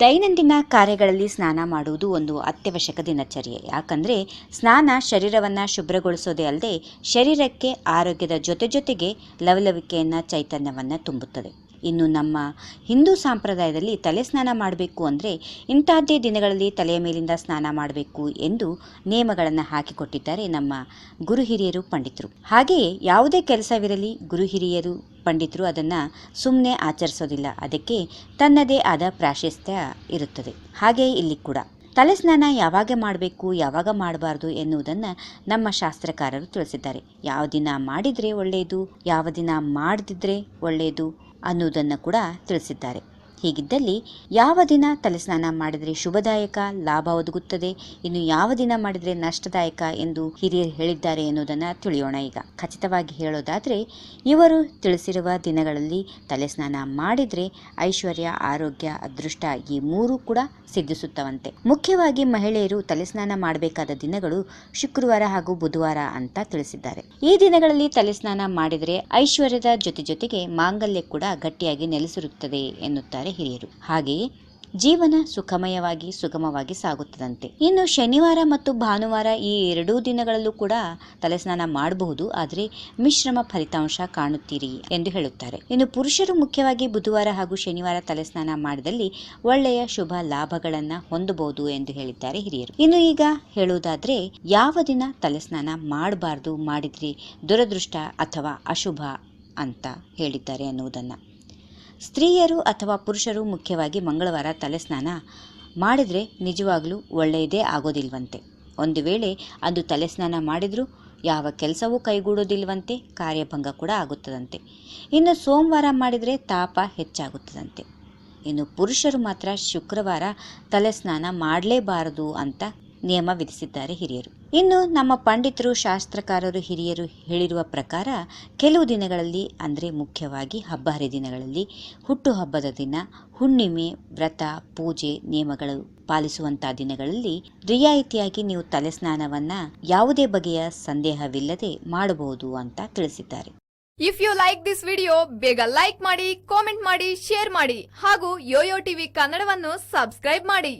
ದೈನಂದಿನ ಕಾರ್ಯಗಳಲ್ಲಿ ಸ್ನಾನ ಮಾಡುವುದು ಒಂದು ಅತ್ಯವಶ್ಯಕ ದಿನಚರ್ಯೆ. ಯಾಕಂದರೆ ಸ್ನಾನ ಶರೀರವನ್ನು ಶುಭ್ರಗೊಳಿಸೋದೇ ಅಲ್ಲದೆ ಶರೀರಕ್ಕೆ ಆರೋಗ್ಯದ ಜೊತೆ ಜೊತೆಗೆ ಲವಲವಿಕೆಯನ್ನು, ಚೈತನ್ಯವನ್ನು ತುಂಬುತ್ತದೆ. ಇನ್ನು ನಮ್ಮ ಹಿಂದೂ ಸಂಪ್ರದಾಯದಲ್ಲಿ ತಲೆ ಸ್ನಾನ ಮಾಡಬೇಕು ಅಂದರೆ ಇಂಥದ್ದೇ ದಿನಗಳಲ್ಲಿ ತಲೆಯ ಮೇಲಿಂದ ಸ್ನಾನ ಮಾಡಬೇಕು ಎಂದು ನಿಯಮಗಳನ್ನು ಹಾಕಿಕೊಟ್ಟಿದ್ದಾರೆ ನಮ್ಮ ಗುರು ಹಿರಿಯರು ಪಂಡಿತರು. ಹಾಗೆಯೇ ಯಾವುದೇ ಕೆಲಸವಿರಲಿ ಗುರು ಹಿರಿಯರು, ಪಂಡಿತರು ಅದನ್ನು ಸುಮ್ಮನೆ ಆಚರಿಸೋದಿಲ್ಲ. ಅದಕ್ಕೆ ತನ್ನದೇ ಆದ ಪ್ರಾಶಸ್ತ್ಯ ಇರುತ್ತದೆ. ಹಾಗೆಯೇ ಇಲ್ಲಿ ಕೂಡ. ತಲೆ ಸ್ನಾನ ಯಾವಾಗ ಮಾಡಬೇಕು, ಯಾವಾಗ ಮಾಡಬಾರ್ದು ಎನ್ನುವುದನ್ನು ನಮ್ಮ ಶಾಸ್ತ್ರಕಾರರು ತಿಳಿಸಿದ್ದಾರೆ. ಯಾವ ದಿನ ಮಾಡಿದರೆ ಒಳ್ಳೆಯದು ಯಾವ ದಿನ ಮಾಡದಿದ್ರೆ ಒಳ್ಳೆಯದು ಅನ್ನುವುದನ್ನು ಕೂಡ ತಿಳಿಸಿದ್ದಾರೆ. ಹೀಗಿದ್ದಲ್ಲಿ ಯಾವ ದಿನ ತಲೆಸ್ನಾನ ಮಾಡಿದರೆ ಶುಭದಾಯಕ, ಲಾಭ ಒದಗುತ್ತದೆ, ಇನ್ನು ಯಾವ ದಿನ ಮಾಡಿದರೆ ನಷ್ಟದಾಯಕ ಎಂದು ಹಿರಿಯರು ಹೇಳಿದ್ದಾರೆ ಎನ್ನುವುದನ್ನು ತಿಳಿಯೋಣ ಈಗ. ಖಚಿತವಾಗಿ ಹೇಳೋದಾದರೆ, ಇವರು ತಿಳಿಸಿರುವ ದಿನಗಳಲ್ಲಿ ತಲೆಸ್ನಾನ ಮಾಡಿದರೆ ಐಶ್ವರ್ಯ, ಆರೋಗ್ಯ, ಅದೃಷ್ಟ ಈ ಮೂರು ಕೂಡ ಸಿದ್ಧಿಸುತ್ತವಂತೆ. ಮುಖ್ಯವಾಗಿ ಮಹಿಳೆಯರು ತಲೆಸ್ನಾನ ಮಾಡಬೇಕಾದ ದಿನಗಳು ಶುಕ್ರವಾರ ಹಾಗೂ ಬುಧವಾರ ಅಂತ ತಿಳಿಸಿದ್ದಾರೆ. ಈ ದಿನಗಳಲ್ಲಿ ತಲೆಸ್ನಾನ ಮಾಡಿದರೆ ಐಶ್ವರ್ಯದ ಜೊತೆ ಜೊತೆಗೆ ಮಾಂಗಲ್ಯ ಕೂಡ ಗಟ್ಟಿಯಾಗಿ ನೆಲೆಸಿರುತ್ತದೆ ಎನ್ನುತ್ತಾರೆ ಹಿರಿಯರು. ಹಾಗೆಯೇ ಜೀವನ ಸುಖಮಯವಾಗಿ ಸುಗಮವಾಗಿ ಸಾಗುತ್ತದಂತೆ. ಇನ್ನು ಶನಿವಾರ ಮತ್ತು ಭಾನುವಾರ ಈ ಎರಡೂ ದಿನಗಳಲ್ಲೂ ಕೂಡ ತಲೆಸ್ನಾನ ಮಾಡಬಹುದು. ಆದರೆ ಮಿಶ್ರಮ ಫಲಿತಾಂಶ ಕಾಣುತ್ತೀರಿ ಎಂದು ಹೇಳುತ್ತಾರೆ. ಇನ್ನು ಪುರುಷರು ಮುಖ್ಯವಾಗಿ ಬುಧವಾರ ಹಾಗೂ ಶನಿವಾರ ತಲೆ ಸ್ನಾನ ಮಾಡಿದಲ್ಲಿ ಒಳ್ಳೆಯ ಶುಭ ಲಾಭಗಳನ್ನು ಹೊಂದಬಹುದು ಎಂದು ಹೇಳಿದ್ದಾರೆ ಹಿರಿಯರು. ಇನ್ನು ಈಗ ಹೇಳುವುದಾದ್ರೆ, ಯಾವ ದಿನ ತಲೆಸ್ನಾನ ಮಾಡಬಾರ್ದು, ಮಾಡಿದ್ರೆ ದುರದೃಷ್ಟ ಅಥವಾ ಅಶುಭ ಅಂತ ಹೇಳಿದ್ದಾರೆ ಅನ್ನುವುದನ್ನ. ಸ್ತ್ರೀಯರು ಅಥವಾ ಪುರುಷರು ಮುಖ್ಯವಾಗಿ ಮಂಗಳವಾರ ತಲೆ ಸ್ನಾನ ಮಾಡಿದರೆ ನಿಜವಾಗ್ಲೂ ಒಳ್ಳೆಯದೇ ಆಗೋದಿಲ್ವಂತೆ. ಒಂದು ವೇಳೆ ಅದು ತಲೆ ಸ್ನಾನ ಮಾಡಿದರೂ ಯಾವ ಕೆಲಸವೂ ಕೈಗೂಡೋದಿಲ್ವಂತೆ, ಕಾರ್ಯಭಂಗ ಕೂಡ ಆಗುತ್ತದಂತೆ. ಇನ್ನು ಸೋಮವಾರ ಮಾಡಿದರೆ ತಾಪ ಹೆಚ್ಚಾಗುತ್ತದಂತೆ. ಇನ್ನು ಪುರುಷರು ಮಾತ್ರ ಶುಕ್ರವಾರ ತಲೆ ಸ್ನಾನ ಮಾಡಲೇಬಾರದು ಅಂತ ನಿಯಮ ವಿಧಿಸಿದ್ದಾರೆ ಹಿರಿಯರು. ಇನ್ನು ನಮ್ಮ ಪಂಡಿತರು, ಶಾಸ್ತ್ರಕಾರರು, ಹಿರಿಯರು ಹೇಳಿರುವ ಪ್ರಕಾರ ಕೆಲವು ದಿನಗಳಲ್ಲಿ, ಅಂದರೆ ಮುಖ್ಯವಾಗಿ ಹಬ್ಬ ಹರಿದಿನಗಳಲ್ಲಿ ಹುಟ್ಟುಹಬ್ಬದ ದಿನ, ಹುಣ್ಣಿಮೆ, ವ್ರತ, ಪೂಜೆ, ನಿಯಮಗಳು ಪಾಲಿಸುವಂತಹ ದಿನಗಳಲ್ಲಿ ರಿಯಾಯಿತಿಯಾಗಿ ನೀವು ತಲೆ ಸ್ನಾನವನ್ನ ಯಾವುದೇ ಬಗೆಯ ಸಂದೇಹವಿಲ್ಲದೆ ಮಾಡಬಹುದು ಅಂತ ತಿಳಿಸಿದ್ದಾರೆ. If you like this video ಬೇಗ ಲೈಕ್ ಮಾಡಿ ಕಾಮೆಂಟ್ ಮಾಡಿ ಶೇರ್ ಮಾಡಿ ಹಾಗೂ ಯೋಯೋ ಟಿವಿ ಕನ್ನಡವನ್ನು ಸಬ್ಸ್ಕ್ರೈಬ್ ಮಾಡಿ.